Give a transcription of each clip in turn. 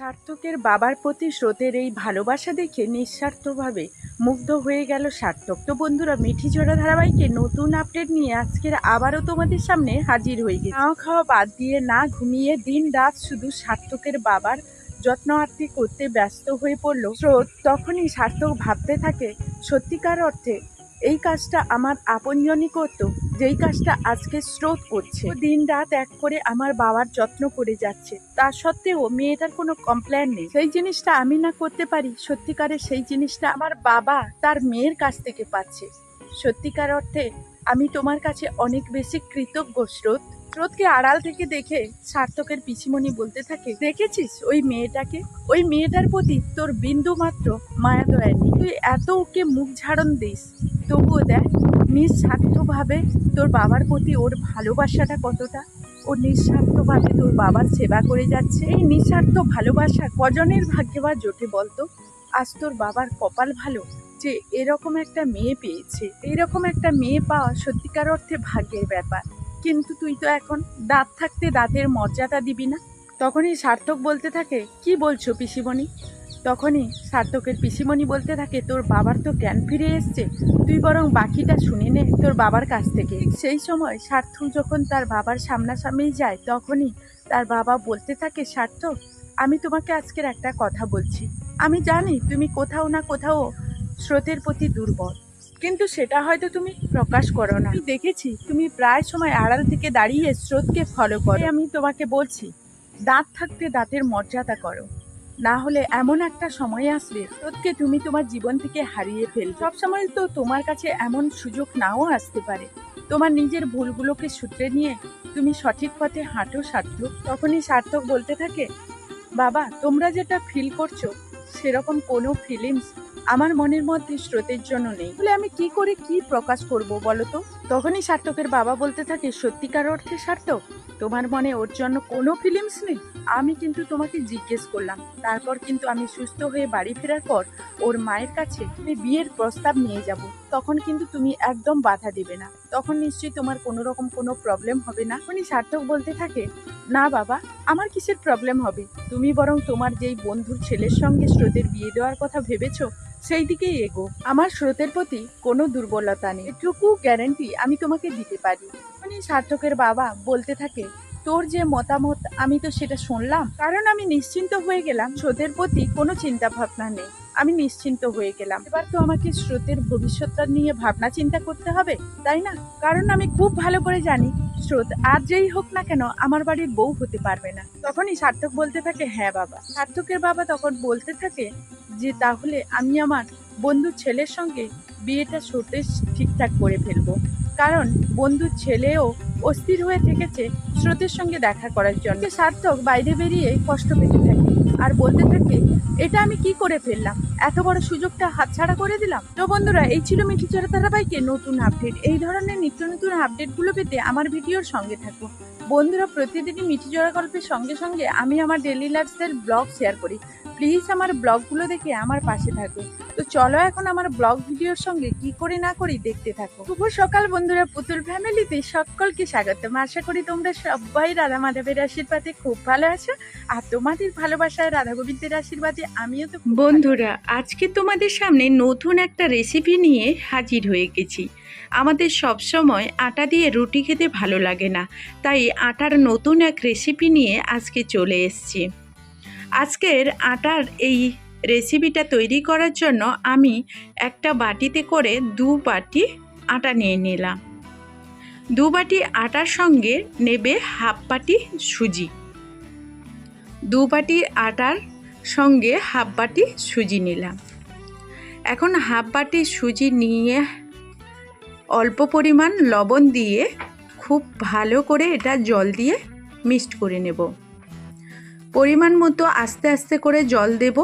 সার্থকের বাবার প্রতি স্রোতের এই ভালোবাসা দেখে নিঃস্বার্থভাবে মুগ্ধ হয়ে গেল সার্থক। তো বন্ধুরা, মিঠি জোড়া ধারাবাহিকে নতুন আপডেট নিয়ে আজকের আবারও তোমাদের সামনে হাজির হয়ে গেছে। খাওয়া খাওয়া বাদ দিয়ে না ঘুমিয়ে দিন রাত শুধু সার্থকের বাবার যত্ন আত্মি করতে ব্যস্ত হয়ে পড়ল। স্রোত, তখনই সার্থক ভাবতে থাকে, সত্যিকার অর্থে এই কাজটা আমার আপনজনই করতো, যেই কাজটা আজকে স্রোত করছে। দিন রাত এক করে আমার বাবার যত্ন করে যাচ্ছে। তা সত্ত্বেও মেয়েটার কোনো কমপ্লেন নেই। সেই জিনিসটা আমি না করতে পারি সত্যিকারের সেই জিনিসটা আমার বাবা তার মেয়ের কাছ থেকে পাচ্ছে। সত্যিকার অর্থে আমি তোমার কাছে অনেক বেশি কৃতজ্ঞ, স্রোত। স্রোতকে আড়াল থেকে দেখে সার্থকের পিসিমণি বলতে থাকে, দেখেছিস ওই মেয়েটাকে? ওই মেয়েটার প্রতি তোর বিন্দু মাত্র মায়া দয়া নেই। তুই এত ওকে মুখ ঝাড়ন দিস। তবুও দেখ, নিঃস্বার্থভাবে তোর বাবার প্রতি ওর ভালোবাসাটা কতটা? ও নিঃস্বার্থভাবে তোর বাবার সেবা করে যাচ্ছে। এই নিঃস্বার্থ ভালোবাসা কজনের ভাগ্যে বা জোটে বলতো? আজ তোর বাবার কপাল ভালো যে এরকম একটা মেয়ে পেয়েছে। এরকম একটা মেয়ে পাওয়া সত্যিকার অর্থে ভাগ্যের ব্যাপার। কিন্তু তুই তো এখন দাঁত থাকতে দাঁতের মর্যাদা দিবি না? তখনই সার্থক বলতে থাকে, কি বলছো পিসিমণি? তখনই সার্থকের পিসিমণি বলতে থাকে, তোর বাবার তো জ্ঞান ফিরে এসছে। তুই বরং বাকিটা শুনে নে তোর বাবার কাছ থেকে। সেই সময় সার্থক যখন তার বাবার সামনাসামনি যায়, তখনই তার বাবা বলতে থাকে, সার্থক, আমি তোমাকে আজকের একটা কথা বলছি। আমি জানি তুমি কোথাও না কোথাও স্রোতের প্রতি দুর্বল। কিন্তু সেটা হয়তো তুমি প্রকাশ করো না। দেখেছি তুমি প্রায় সময় আড়াল থেকে দাঁড়িয়ে স্রোতকে ফলো করো। আমি তোমাকে বলছি, দাঁত থাকতে দাঁতের মর্যাদা করো। না হলে এমন একটা সময় আসবে তোকে তুমি তোমার জীবন থেকে হারিয়ে ফেল সব সময় তো তোমার কাছে এমন সুযোগ নাও আসতে পারে। তোমার নিজের ভুলগুলোকে সূত্রে নিয়ে তুমি সঠিক পথে হাঁটো সার্থক তখনই সার্থক বলতে থাকে, বাবা, তোমরা যেটা ফিল করছ, সেরকম কোনো ফিলিংস আমার মনের মধ্যে স্রোতের জন্য নেই। বলে আমি কি করে কি প্রকাশ করব বলো তো? তখনই সার্থকের বাবা বলতে থাকে, সত্যিকার অর্থে সার্থক, তোমার মনে ওর জন্য কোনো ফিলিংস নেই? আমি কিন্তু তোমাকে জিজ্ঞেস করলাম। তারপর কিন্তু আমি সুস্থ হয়ে বাড়ি ফেরার পর ওর মায়ের কাছে আমি বিয়ের প্রস্তাব নিয়ে যাব। তখন কিন্তু তুমি একদম বাধা দেবে না। তখন নিশ্চয়ই তোমার কোনো রকম কোনো প্রবলেম হবে না। উনি সার্থক বলতে থাকে, না বাবা, আমার কিসের প্রবলেম হবে? তুমি বরং তোমার যেই বন্ধুর ছেলের সঙ্গে স্রোতের বিয়ে দেওয়ার কথা ভেবেছো সেই দিকেই এগো। আমার স্রোতের প্রতি কোনো দুর্বলতা নেই। এটুকু গ্যারান্টি আমি তোমাকে দিতে পারি। মানে সার্থকের বাবা বলতে থাকে, তোর যে মতামত, আমি তো সেটা শুনলাম। কারণ আমি নিশ্চিন্ত হয়ে গেলাম, স্রোতের প্রতি কোনো চিন্তা ভাবনা নেই। আমি নিশ্চিন্ত হয়ে গেলাম। এবার তো আমাকে স্রোতের ভবিষ্যৎটা নিয়ে ভাবনা চিন্তা করতে হবে, তাই না? কারণ আমি খুব ভালো করে জানি, স্রোত আর যেই হোক না কেন আমার বাড়ির বউ হতে পারবে না। তখনই সার্থক বলতে থাকে হ্যাঁ বাবা। সার্থকের বাবা তখন বলতে থাকে যে তাহলে আমি আমার বন্ধুর ছেলের সঙ্গে বিয়েটা সরতে ঠিকঠাক করে ফেলব। কারণ বন্ধুর ছেলেও অস্থির হয়ে থেকেছে স্রোতের সঙ্গে দেখা করার জন্য। সার্থক বাইরে বেরিয়ে কষ্ট পেতে থাকে আর বলতে থাকে, এটা আমি কি করে ফেললাম? এত বড় সুযোগটা হাতছাড়া করে দিলাম? তো বন্ধুরা, এই ছিল মিঠি চড়া ধারাবাহিকে নতুন আপডেট এই ধরনের নিত্য নতুন আপডেটগুলো পেতে আমার ভিডিওর সঙ্গে থাকব বন্ধুরা, প্রতিদিনই মিঠি জোড়া গল্পের সঙ্গে সঙ্গে আমি আমার ডেলি লাইফস্টাইল ব্লগ শেয়ার করি। প্লিজ আমার ব্লগগুলো দেখে আমার পাশে থাকো। তো চলো এখন আমার ব্লগ ভিডিওর সঙ্গে কি করে না করি দেখতে থাকো। শুভ সকাল বন্ধুরা, পুতুল ফ্যামিলিতে সকলকে স্বাগতম। আশা করি তোমরা সবাই রাধা মাধবের আশীর্বাদে খুব ভালো আছো। আর তোমাদের ভালোবাসায় রাধা গোবিন্দের আশীর্বাদে আমিও তো বন্ধুরা, আজকে তোমাদের সামনে নতুন একটা রেসিপি নিয়ে হাজির হয়ে গেছি। আমাদের সব সময় আটা দিয়ে রুটি খেতে ভালো লাগে না। তাই আটার নতুন এক রেসিপি নিয়ে আজকে চলে এসেছি। আজকের আটার এই রেসিপিটা তৈরি করার জন্য আমি একটা বাটিতে করে দু বাটি আটা নিয়ে নিলাম। দু বাটি আটার সঙ্গে নেবে হাফ বাটি সুজি। দু বাটি আটার সঙ্গে হাফ বাটি সুজি নিলাম। এখন হাফ বাটি সুজি নিয়ে অল্প পরিমাণ লবণ দিয়ে খুব ভালো করে এটা জল দিয়ে মিক্সড করে নেব। পরিমাণ মতো আস্তে আস্তে করে জল দেব,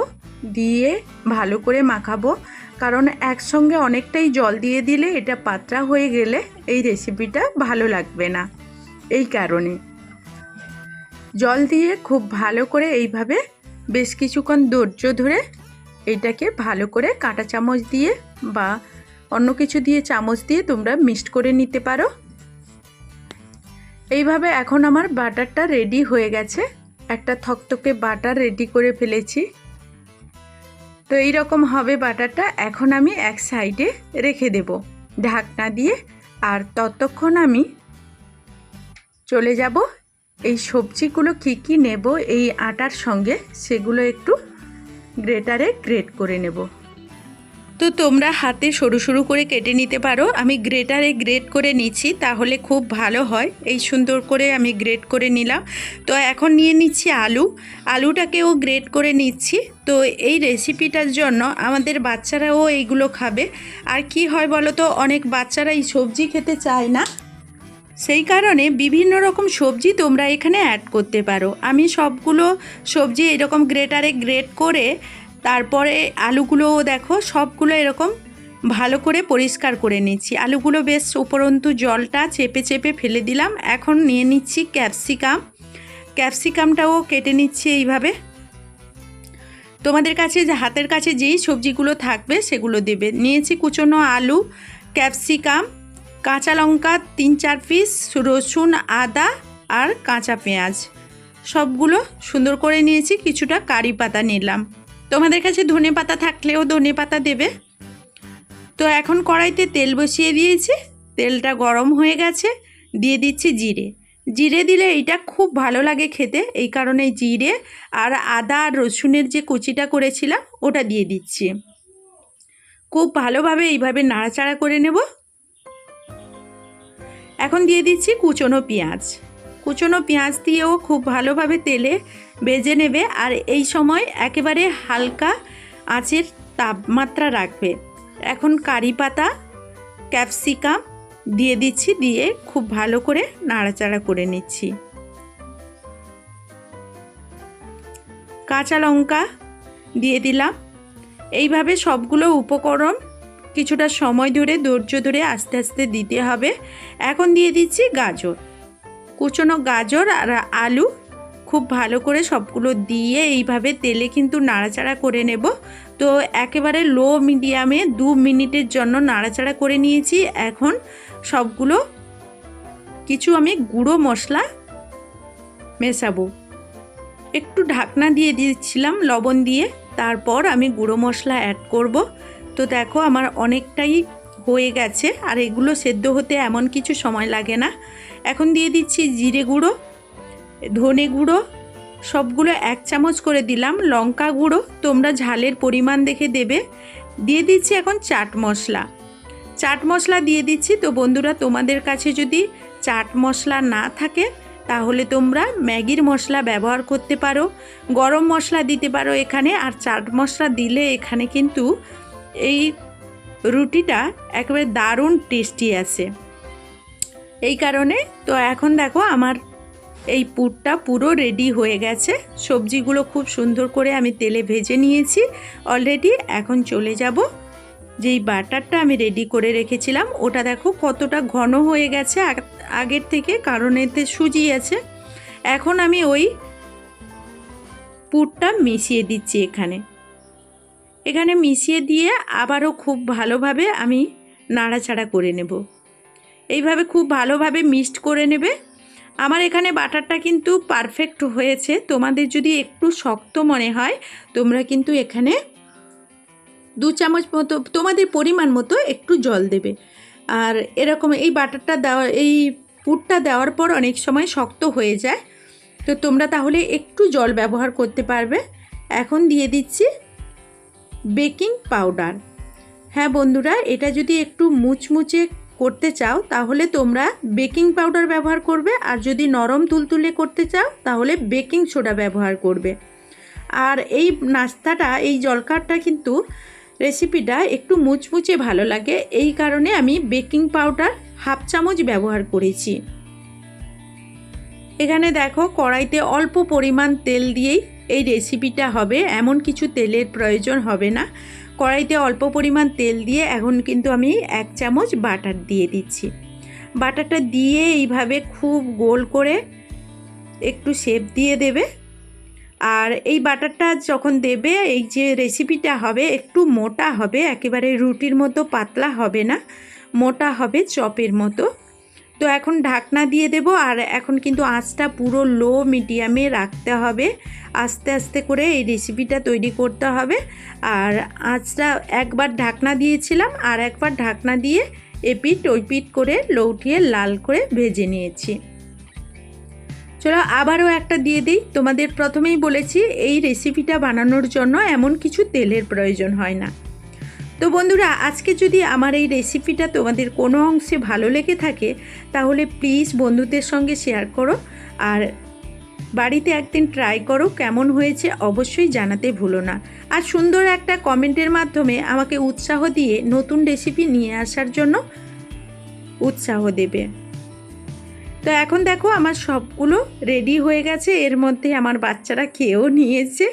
দিয়ে ভালো করে মাখাবো। কারণ একসঙ্গে অনেকটাই জল দিয়ে দিলে এটা পাতলা হয়ে গেলে এই রেসিপিটা ভালো লাগবে না। এই কারণে। জল দিয়ে খুব ভালো করে এইভাবে বেশ কিছুক্ষণ ধৈর্য ধরে এটাকে ভালো করে কাঁটা চামচ দিয়ে বা অন্য কিছু দিয়ে চামচ দিয়ে তোমরা মিক্সড করে নিতে পারো। এইভাবে এখন আমার বাটারটা রেডি হয়ে গেছে। একটা থকথকে বাটার রেডি করে ফেলেছি। তো এই রকম হবে বাটারটা, এখন আমি এক সাইডে রেখে দেব ঢাকনা দিয়ে। আর ততক্ষণ আমি চলে যাব, এই সবজিগুলো কি কি নেব এই আটার সঙ্গে, সেগুলো একটু গ্রেটারে গ্রেট করে নেব। তো তোমরা হাতে সরু সরু করে কেটে নিতে পারো। আমি গ্রেটারে গ্রেট করে নিচ্ছি, তাহলে খুব ভালো হয়। এই সুন্দর করে আমি গ্রেট করে নিলাম। তো এখন নিয়ে নিচ্ছি আলু। আলুটাকেও গ্রেট করে নিচ্ছি। তো এই রেসিপিটার জন্য আমাদের বাচ্চারাও এইগুলো খাবে। আর কি হয় বলো তো, অনেক বাচ্চারা এই সবজি খেতে চায় না। সেই কারণে বিভিন্ন রকম সবজি তোমরা এখানে অ্যাড করতে পারো। আমি সবগুলো সবজি এরকম গ্রেটারে গ্রেট করে তারপরে আলুগুলোও দেখো, সবগুলো এরকম ভালো করে পরিষ্কার করে নিচ্ছি। আলুগুলো বেশ উপরন্তু জলটা চেপে চেপে ফেলে দিলাম। এখন নিয়ে নিচ্ছি ক্যাপসিকাম। ক্যাপসিকামটাও কেটে নিচ্ছি এইভাবে। তোমাদের কাছে যে, হাতের কাছে যেই সবজিগুলো থাকবে সেগুলো দেবে। নিয়েছি কুচনো আলু, ক্যাপসিকাম, কাঁচা লঙ্কা তিন চার পিস, রসুন, আদা আর কাঁচা পেঁয়াজ। সবগুলো সুন্দর করে নিয়েছি, কিছুটা কারি পাতা নিলাম। তোমাদের কাছে ধনে পাতা থাকলেও ধনে পাতা দেবে। তো এখন কড়াইতে তেল বসিয়ে দিয়েছি। তেলটা গরম হয়ে গেছে, দিয়ে দিচ্ছি জিরে। জিরে দিলে এইটা খুব ভালো লাগে খেতে, এই কারণে জিরে আর আদা আর রসুনের যে কুচিটা করেছিলাম, ওটা দিয়ে দিচ্ছি। খুব ভালোভাবে এইভাবে নাড়াচাড়া করে নেব। এখন দিয়ে দিচ্ছি কুচনো পেঁয়াজ। কুচনো পেঁয়াজ দিয়েও খুব ভালোভাবে তেলে বেজে নেবে আর এই সময় একেবারে হালকা আঁচের তাপমাত্রা রাখবে। এখন কারি পাতা, ক্যাপসিকাম দিয়ে দিচ্ছি, দিয়ে খুব ভালো করে নাড়াচাড়া করে নিচ্ছি। কাঁচা লঙ্কা দিয়ে দিলাম। এইভাবে সবগুলো উপকরণ কিছুটা সময় ধরে ধৈর্য ধরে আস্তে আস্তে দিতে হবে। এখন দিয়ে দিচ্ছি গাজর। কুচনো গাজর আর আলু খুব ভালো করে সবগুলো দিয়ে এইভাবে তেলে কিন্তু নাড়াচাড়া করে নেব। তো একেবারে লো মিডিয়ামে দু মিনিটের জন্য নাড়াচাড়া করে নিয়েছি। এখন সবগুলো কিছু আমি গুঁড়ো মশলা মেশাবো। একটু ঢাকনা দিয়ে দিয়েছিলাম লবণ দিয়ে, তারপর আমি গুঁড়ো মশলা অ্যাড করব। তো দেখো আমার অনেকটাই হয়ে গেছে, আর এগুলো সেদ্ধ হতে এমন কিছু সময় লাগে না। এখন দিয়ে দিচ্ছি জিরে গুঁড়ো, ধনে গুঁড়ো, সবগুলো এক চামচ করে দিলাম, লঙ্কা গুঁড়ো, তোমরা ঝালের পরিমাণ দেখে দেবে। দিয়ে দিচ্ছি এখন চাট মশলা। চাট মশলা দিয়ে দিচ্ছি, তো বন্ধুরা তোমাদের কাছে যদি চাট মশলা না থাকে, তাহলে তোমরা ম্যাগির মশলা ব্যবহার করতে পারো, গরম মশলা দিতে পারো এখানে, আর চাট মশলা দিলে এখানে কিন্তু এই রুটিটা একেবারে দারুণ টেস্টি আছে। এই কারণে তো এখন দেখো আমার এই পুরটা পুরো রেডি হয়ে গেছে। সবজিগুলো খুব সুন্দর করে আমি তেলে ভেজে নিয়েছি। অলরেডি এখন চলে যাব। যেই বাটারটা আমি রেডি করে রেখেছিলাম, ওটা দেখো কতটা ঘন হয়ে গেছে আগ- আগের থেকে, কারণ এতে সুজি আছে। এখন আমি ওই পুরটা মিশিয়ে দিচ্ছি এখানে। এখানে মিশিয়ে দিয়ে আবারও খুব ভালোভাবে আমি নাড়াচাড়া করে নেব। এইভাবে খুব ভালোভাবে মিক্সড করে নেবে। আমার এখানে বাটারটা কিন্তু পারফেক্ট হয়েছে। তোমাদের যদি একটু শক্ত মনে হয়, তোমরা কিন্তু এখানে দু চামচ মতো, তোমাদের পরিমাণ মতো একটু জল দেবে। আর এরকম এই বাটারটা দেওয়া, এই পুরটা দেওয়ার পর অনেক সময় শক্ত হয়ে যায়। তো তোমরা তাহলে একটু জল ব্যবহার করতে পারবে। এখন দিয়ে দিচ্ছি বেকিং পাউডার। হ্যাঁ বন্ধুরা, এটা যদি একটু মুচমুচে করতে চাও, তাহলে তোমরা বেকিং পাউডার ব্যবহার করবে, আর যদি নরম তুলতুলে করতে চাও, তাহলে বেকিং সোডা ব্যবহার করবে। আর এই নাস্তাটা, এই জলখাবারটা কিন্তু রেসিপিটা একটু মুচমুচে ভালো লাগে, এই কারণে আমি বেকিং পাউডার হাফ চামচ ব্যবহার করেছি। এখানে দেখো কড়াইতে অল্প পরিমাণ তেল দিয়েই এই রেসিপিটা হবে। এমন কিছু তেলের প্রয়োজন হবে না। কড়াইতে অল্প পরিমাণ তেল দিয়ে এখন কিন্তু আমি এক চামচ বাটার দিয়ে দিচ্ছি। বাটারটা দিয়ে এইভাবে খুব গোল করে একটু শেপ দিয়ে দেবে। আর এই বাটারটা যখন দেবে, এই যে রেসিপিটা হবে, একটু মোটা হবে। একেবারে রুটির মতো পাতলা হবে না। মোটা হবে চপের মতো। তো এখন ঢাকনা দিয়ে দেব আর এখন কিন্তু আঁচটা পুরো লো মিডিয়ামে রাখতে হবে। আস্তে আস্তে করে এই রেসিপিটা তৈরি করতে হবে। আর আঁচটা একবার ঢাকনা দিয়েছিলাম আর একবার ঢাকনা দিয়ে এপিট ওইপিট করে লৌটিয়ে লাল করে ভেজে নিয়েছি। চলো আবারও একটা দিয়ে দিই। তোমাদের প্রথমেই বলেছি, এই রেসিপিটা বানানোর জন্য এমন কিছু তেলের প্রয়োজন হয় না। তো বন্ধুরা, আজকে যদি আমার এই রেসিপিটা তোমাদের কোনো অংশে ভালো লেগে থাকে, তাহলে প্লিজ বন্ধুদের সঙ্গে শেয়ার করো। আর বাড়িতে একদিন ট্রাই করো, কেমন হয়েছে অবশ্যই জানাতে ভুলো না। আর সুন্দর একটা কমেন্টের মাধ্যমে আমাকে উৎসাহ দিয়ে নতুন রেসিপি নিয়ে আসার জন্য উৎসাহ দেবে। তো এখন দেখো, আমার সবগুলো রেডি হয়ে গেছে। এর মধ্যে আমার বাচ্চারা খেয়েও নিয়েছে।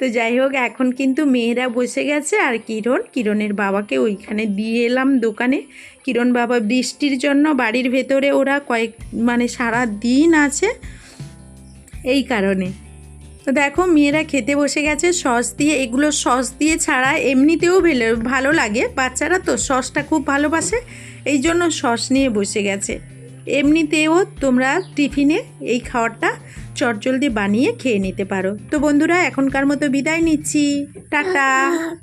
তো যাই হোক, এখন কিন্তু মেয়েরা বসে গেছে আর কিরণ, কিরণের বাবাকে ওইখানে দিয়ে এলাম দোকানে। কিরণ বাবা বৃষ্টির জন্য বাড়ির ভেতরে ওরা কয়েক মানে সারা দিন আছে এই কারণে। তো দেখো, মেয়েরা খেতে বসে গেছে, সস দিয়ে, এগুলো সস দিয়ে ছাড়া এমনিতেও ভেলে, ভালো লাগে। বাচ্চারা তো সসটা খুব ভালোবাসে, এই জন্য সস নিয়ে বসে গেছে। এমনিতেও তোমরা টিফিনে এই খাবারটা চটজলদি বানিয়ে খেয়ে নিতে পারো। তো বন্ধুরা এখনকার মতো বিদায় নিচ্ছি। টাটা।